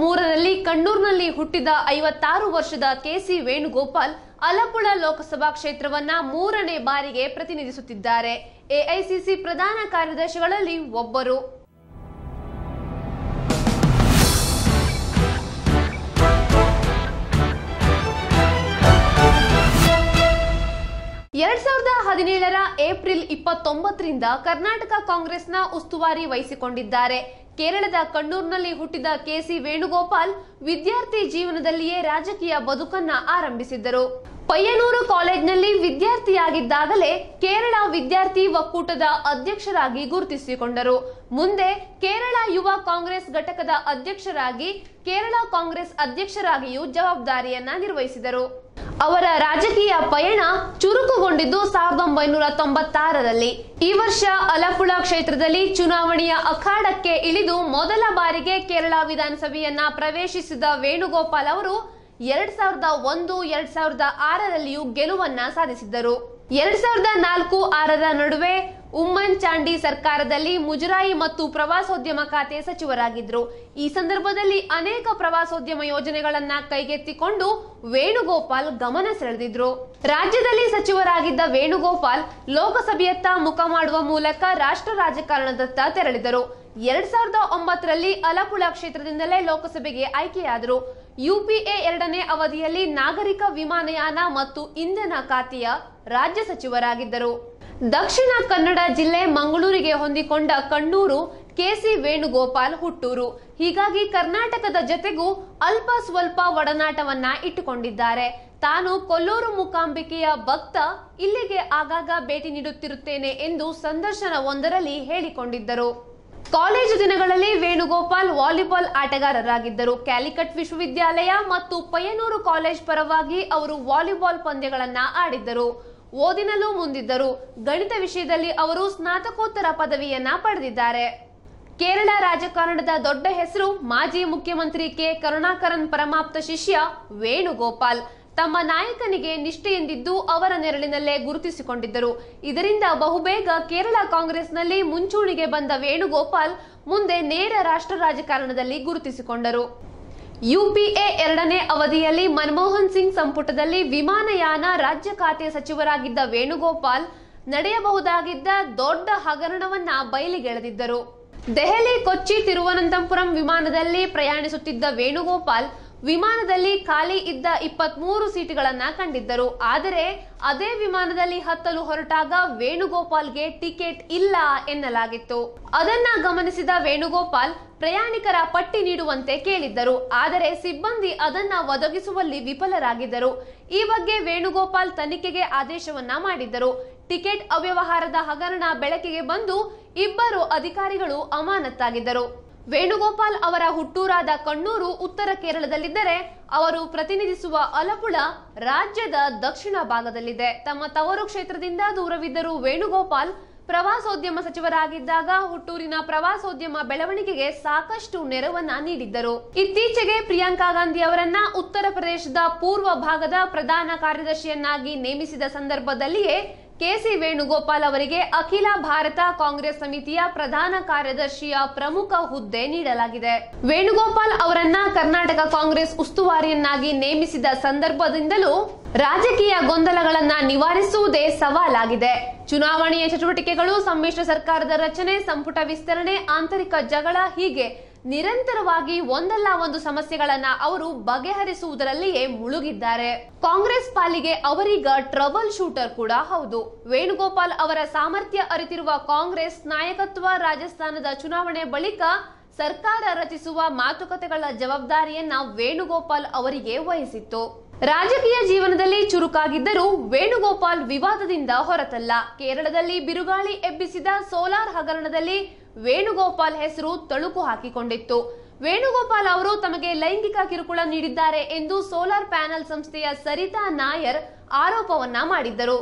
ಮೂರರಲ್ಲಿ ಕಣ್ಣೂರಿನಲ್ಲಿ ಹುಟ್ಟಿದ ಐವತ್ತಾರು ವರ್ಷದ ಕೆಸಿ ವೇಣುಗೋಪಾಲ್ ಅಲಪುಳ ಲೋಕಸಭಾ ಕ್ಷೇತ್ರವನ್ನ ಮೂರನೇ ಬಾರಿಗೆ ಪ್ರತಿನಿಧಿಸುತ್ತಿದ್ದಾರೆ. ಎಐಸಿಸಿ ಪ್ರಧಾನ ಕಾರ್ಯದರ್ಶಿಗಳಲ್ಲಿ ಒಬ್ಬರು. ಎರಡ್ ಸಾವಿರದ ಹದಿನೇಳರ ಏಪ್ರಿಲ್ ಇಪ್ಪತ್ತೊಂಬತ್ತರಿಂದ ಕರ್ನಾಟಕ ಕಾಂಗ್ರೆಸ್ನ ಉಸ್ತುವಾರಿ ವಹಿಸಿಕೊಂಡಿದ್ದಾರೆ. ಕೇರಳದ ಕಣ್ಣೂರಿನಲ್ಲಿ ಹುಟ್ಟಿದ ಕೆಸಿ ವೇಣುಗೋಪಾಲ್ ವಿದ್ಯಾರ್ಥಿ ಜೀವನದಲ್ಲಿಯೇ ರಾಜಕೀಯ ಬದುಕನ್ನ ಆರಂಭಿಸಿದ್ದರು. ಪಯ್ಯನೂರು ಕಾಲೇಜ್ನಲ್ಲಿ ವಿದ್ಯಾರ್ಥಿಯಾಗಿದ್ದಾಗಲೇ ಕೇರಳ ವಿದ್ಯಾರ್ಥಿ ಒಕ್ಕೂಟದ ಅಧ್ಯಕ್ಷರಾಗಿ ಗುರುತಿಸಿಕೊಂಡರು. ಮುಂದೆ ಕೇರಳ ಯುವ ಕಾಂಗ್ರೆಸ್ ಘಟಕದ ಅಧ್ಯಕ್ಷರಾಗಿ, ಕೇರಳ ಕಾಂಗ್ರೆಸ್ ಅಧ್ಯಕ್ಷರಾಗಿಯೂ ಜವಾಬ್ದಾರಿಯನ್ನ ನಿರ್ವಹಿಸಿದರು. ಅವರ ರಾಜಕೀಯ ಪಯಣ ಚುರುಕುಗೊಂಡಿದ್ದು ಸಾವಿರದ ಒಂಬೈನೂರ ತೊಂಬತ್ತಾರರಲ್ಲಿ. ಈ ವರ್ಷ ಅಲಪುಳ ಕ್ಷೇತ್ರದಲ್ಲಿ ಚುನಾವಣೆಯ ಅಖಾಡಕ್ಕೆ ಇಳಿದು ಮೊದಲ ಬಾರಿಗೆ ಕೇರಳ ವಿಧಾನಸಭೆಯನ್ನ ಪ್ರವೇಶಿಸಿದ ವೇಣುಗೋಪಾಲ್ ಅವರು ಎರಡ್ ಸಾವಿರದ ಒಂದು, ಎರಡ್ ಸಾವಿರದ ಆರರಲ್ಲಿಯೂ ಗೆಲುವನ್ನ ಸಾಧಿಸಿದ್ದರು. ಎರಡ್ ಸಾವಿರದ ನಾಲ್ಕು ಆರರ ನಡುವೆ ಉಮ್ಮನ್ ಚಾಂಡಿ ಸರ್ಕಾರದಲ್ಲಿ ಮುಜರಾಯಿ ಮತ್ತು ಪ್ರವಾಸೋದ್ಯಮ ಖಾತೆ ಸಚಿವರಾಗಿದ್ರು ಈ ಸಂದರ್ಭದಲ್ಲಿ ಅನೇಕ ಪ್ರವಾಸೋದ್ಯಮ ಯೋಜನೆಗಳನ್ನ ಕೈಗೆತ್ತಿಕೊಂಡು ವೇಣುಗೋಪಾಲ್ ಗಮನ ಸೆಳೆದಿದ್ರು. ರಾಜ್ಯದಲ್ಲಿ ಸಚಿವರಾಗಿದ್ದ ವೇಣುಗೋಪಾಲ್ ಲೋಕಸಭೆಯತ್ತ ಮುಖ ಮಾಡುವ ಮೂಲಕ ರಾಷ್ಟ್ರ ರಾಜಕಾರಣದತ್ತ ತೆರಳಿದರು. ಎರಡ್ ಸಾವಿರದ ಒಂಬತ್ತರಲ್ಲಿ ಅಲಪುಳ ಕ್ಷೇತ್ರದಿಂದಲೇ ಲೋಕಸಭೆಗೆ ಆಯ್ಕೆಯಾದರು. ಯುಪಿಎ ಎರಡನೇ ಅವಧಿಯಲ್ಲಿ ನಾಗರಿಕ ವಿಮಾನಯಾನ ಮತ್ತು ಇಂಧನ ಖಾತೆಯ ರಾಜ್ಯ ಸಚಿವರಾಗಿದ್ದರು. ದಕ್ಷಿಣ ಕನ್ನಡ ಜಿಲ್ಲೆ ಮಂಗಳೂರಿಗೆ ಹೊಂದಿಕೊಂಡ ಕಣ್ಣೂರು ಕೆಸಿ ವೇಣುಗೋಪಾಲ್ ಹುಟ್ಟೂರು. ಹೀಗಾಗಿ ಕರ್ನಾಟಕದ ಜೊತೆಗೂ ಅಲ್ಪ ಸ್ವಲ್ಪ ಒಡನಾಟವನ್ನ ಇಟ್ಟುಕೊಂಡಿದ್ದಾರೆ. ತಾನು ಕೊಲ್ಲೂರು ಮೂಕಾಂಬಿಕೆಯ ಭಕ್ತ, ಇಲ್ಲಿಗೆ ಆಗಾಗ ಭೇಟಿ ನೀಡುತ್ತಿರುತ್ತೇನೆ ಎಂದು ಸಂದರ್ಶನವೊಂದರಲ್ಲಿ ಹೇಳಿಕೊಂಡಿದ್ದರು. ಕಾಲೇಜು ದಿನಗಳಲ್ಲಿ ವೇಣುಗೋಪಾಲ್ ವಾಲಿಬಾಲ್ ಆಟಗಾರರಾಗಿದ್ದರು. ಕ್ಯಾಲಿಕಟ್ ವಿಶ್ವವಿದ್ಯಾಲಯ ಮತ್ತು ಪಯ್ಯನೂರು ಕಾಲೇಜ್ ಪರವಾಗಿ ಅವರು ವಾಲಿಬಾಲ್ ಪಂದ್ಯಗಳನ್ನ ಆಡಿದ್ದರು. ಓದಿನಲ್ಲೂ ಮುಂದಿದ್ದರು. ಗಣಿತ ವಿಷಯದಲ್ಲಿ ಅವರು ಸ್ನಾತಕೋತ್ತರ ಪದವಿಯನ್ನ ಪಡೆದಿದ್ದಾರೆ. ಕೇರಳ ರಾಜಕಾರಣದ ದೊಡ್ಡ ಹೆಸರು ಮಾಜಿ ಮುಖ್ಯಮಂತ್ರಿ ಕೆ. ಕರುಣಾಕರನ್ ಪರಮಾಪ್ತ ಶಿಷ್ಯ ವೇಣುಗೋಪಾಲ್. ತಮ್ಮ ನಾಯಕನಿಗೆ ನಿಷ್ಠೆಯೆಂದಿದ್ದು ಅವರ ನೆರಳಿನಲ್ಲೇ ಗುರುತಿಸಿಕೊಂಡಿದ್ದರು. ಇದರಿಂದ ಬಹುಬೇಗ ಕೇರಳ ಕಾಂಗ್ರೆಸ್ನಲ್ಲಿ ಮುಂಚೂಣಿಗೆ ಬಂದ ವೇಣುಗೋಪಾಲ್ ಮುಂದೆ ನೇರ ರಾಷ್ಟ್ರ ರಾಜಕಾರಣದಲ್ಲಿ ಗುರುತಿಸಿಕೊಂಡರು. ಯುಪಿಎ ಎರಡನೇ ಅವಧಿಯಲ್ಲಿ ಮನಮೋಹನ್ ಸಿಂಗ್ ಸಂಪುಟದಲ್ಲಿ ವಿಮಾನಯಾನ ರಾಜ್ಯ ಖಾತೆ ಸಚಿವರಾಗಿದ್ದ ವೇಣುಗೋಪಾಲ್ ನಡೆಯಬಹುದಾಗಿದ್ದ ದೊಡ್ಡ ಹಗರಣವನ್ನ ಬಯಲಿಗೆಳೆದಿದ್ದರು. ದೆಹಲಿ ಕೊಚ್ಚಿ ತಿರುವನಂತಪುರಂ ವಿಮಾನದಲ್ಲಿ ಪ್ರಯಾಣಿಸುತ್ತಿದ್ದ ವೇಣುಗೋಪಾಲ್ ವಿಮಾನದಲ್ಲಿ ಖಾಲಿ ಇದ್ದ ಇಪ್ಪತ್ಮೂರು ಸೀಟುಗಳನ್ನ ಕಂಡಿದ್ದರು. ಆದರೆ ಅದೇ ವಿಮಾನದಲ್ಲಿ ಹತ್ತಲು ಹೊರಟಾಗ ವೇಣುಗೋಪಾಲ್ಗೆ ಟಿಕೆಟ್ ಇಲ್ಲ ಎನ್ನಲಾಗಿತ್ತು. ಅದನ್ನ ಗಮನಿಸಿದ ವೇಣುಗೋಪಾಲ್, ಪ್ರಯಾಣಿಕರ ಪಟ್ಟಿ ನೀಡುವಂತೆ ಕೇಳಿದ್ದರು. ಆದರೆ ಸಿಬ್ಬಂದಿ ಅದನ್ನ ಒದಗಿಸುವಲ್ಲಿ ವಿಫಲರಾಗಿದ್ದರು. ಈ ಬಗ್ಗೆ ವೇಣುಗೋಪಾಲ್ ತನಿಖೆಗೆ ಆದೇಶವನ್ನ ಮಾಡಿದ್ದರು. ಟಿಕೆಟ್ ಅವ್ಯವಹಾರದ ಹಗರಣ ಬೆಳಕಿಗೆ ಬಂದು ಇಬ್ಬರು ಅಧಿಕಾರಿಗಳು ಅಮಾನತ್ತಾಗಿದ್ದರು. ವೇಣುಗೋಪಾಲ್ ಅವರ ಹುಟ್ಟೂರಾದ ಕಣ್ಣೂರು ಉತ್ತರ ಕೇರಳದಲ್ಲಿದ್ದರೆ ಅವರು ಪ್ರತಿನಿಧಿಸುವ ಅಲಪುಳ ರಾಜ್ಯದ ದಕ್ಷಿಣ ಭಾಗದಲ್ಲಿದೆ. ತಮ್ಮ ತವರು ಕ್ಷೇತ್ರದಿಂದ ದೂರವಿದ್ದರೂ ವೇಣುಗೋಪಾಲ್ ಪ್ರವಾಸೋದ್ಯಮ ಸಚಿವರಾಗಿದ್ದಾಗ ಹುಟ್ಟೂರಿನ ಪ್ರವಾಸೋದ್ಯಮ ಬೆಳವಣಿಗೆಗೆ ಸಾಕಷ್ಟು ನೆರವನ್ನ ನೀಡಿದ್ದರು. ಇತ್ತೀಚೆಗೆ ಪ್ರಿಯಾಂಕಾ ಗಾಂಧಿ ಅವರನ್ನ ಉತ್ತರ ಪ್ರದೇಶದ ಪೂರ್ವ ಭಾಗದ ಪ್ರಧಾನ ಕಾರ್ಯದರ್ಶಿಯನ್ನಾಗಿ ನೇಮಿಸಿದ ಸಂದರ್ಭದಲ್ಲಿಯೇ ಕೆಸಿ ವೇಣುಗೋಪಾಲ್ ಅವರಿಗೆ ಅಖಿಲ ಭಾರತ ಕಾಂಗ್ರೆಸ್ ಸಮಿತಿಯ ಪ್ರಧಾನ ಕಾರ್ಯದರ್ಶಿಯ ಪ್ರಮುಖ ಹುದ್ದೆ ನೀಡಲಾಗಿದೆ. ವೇಣುಗೋಪಾಲ್ ಅವರನ್ನ ಕರ್ನಾಟಕ ಕಾಂಗ್ರೆಸ್ ಉಸ್ತುವಾರಿಯನ್ನಾಗಿ ನೇಮಿಸಿದ ಸಂದರ್ಭದಿಂದಲೂ ರಾಜಕೀಯ ಗೊಂದಲಗಳನ್ನ ನಿವಾರಿಸುವುದೇ ಸವಾಲಾಗಿದೆ. ಚುನಾವಣೆಯ ಚಟುವಟಿಕೆಗಳು ಸಮ್ಮಿಶ್ರ ಸರ್ಕಾರದ ರಚನೆ, ಸಂಪುಟ ವಿಸ್ತರಣೆ, ಆಂತರಿಕ ಜಗಳ ಹೀಗೆ ನಿರಂತರವಾಗಿ ಒಂದಲ್ಲ ಒಂದು ಸಮಸ್ಯೆಗಳನ್ನ ಅವರು ಬಗೆಹರಿಸುವುದರಲ್ಲಿಯೇ ಮುಳುಗಿದ್ದಾರೆ. ಕಾಂಗ್ರೆಸ್ ಪಾಲಿಗೆ ಅವರೀಗ ಟ್ರಬಲ್ ಶೂಟರ್ ಕೂಡ ಹೌದು. ವೇಣುಗೋಪಾಲ್ ಅವರ ಸಾಮರ್ಥ್ಯ ಅರಿತಿರುವ ಕಾಂಗ್ರೆಸ್ ನಾಯಕತ್ವ ರಾಜಸ್ಥಾನದ ಚುನಾವಣೆ ಬಳಿಕ ಸರ್ಕಾರ ರಚಿಸುವ ಮಾತುಕತೆಗಳ ಜವಾಬ್ದಾರಿಯನ್ನ ವೇಣುಗೋಪಾಲ್ ಅವರಿಗೆ ವಹಿಸಿತ್ತು. ರಾಜಕೀಯ ಜೀವನದಲ್ಲಿ ಚುರುಕಾಗಿದ್ದರೂ ವೇಣುಗೋಪಾಲ್ ವಿವಾದದಿಂದ ಹೊರತಲ್ಲ. ಕೇರಳದಲ್ಲಿ ಬಿರುಗಾಳಿ ಎಬ್ಬಿಸಿದ ಸೋಲಾರ್ ಹಗರಣದಲ್ಲಿ ವೇಣುಗೋಪಾಲ್ ಹೆಸರು ತಳುಕು ಹಾಕಿಕೊಂಡಿತ್ತು. ವೇಣುಗೋಪಾಲ್ ಅವರು ತಮಗೆ ಲೈಂಗಿಕ ಕಿರುಕುಳ ನೀಡಿದ್ದಾರೆ ಎಂದು ಸೋಲಾರ್ ಪ್ಯಾನೆಲ್ ಸಂಸ್ಥೆಯ ಸರಿತಾ ನಾಯರ್ ಆರೋಪವನ್ನ ಮಾಡಿದ್ದರು.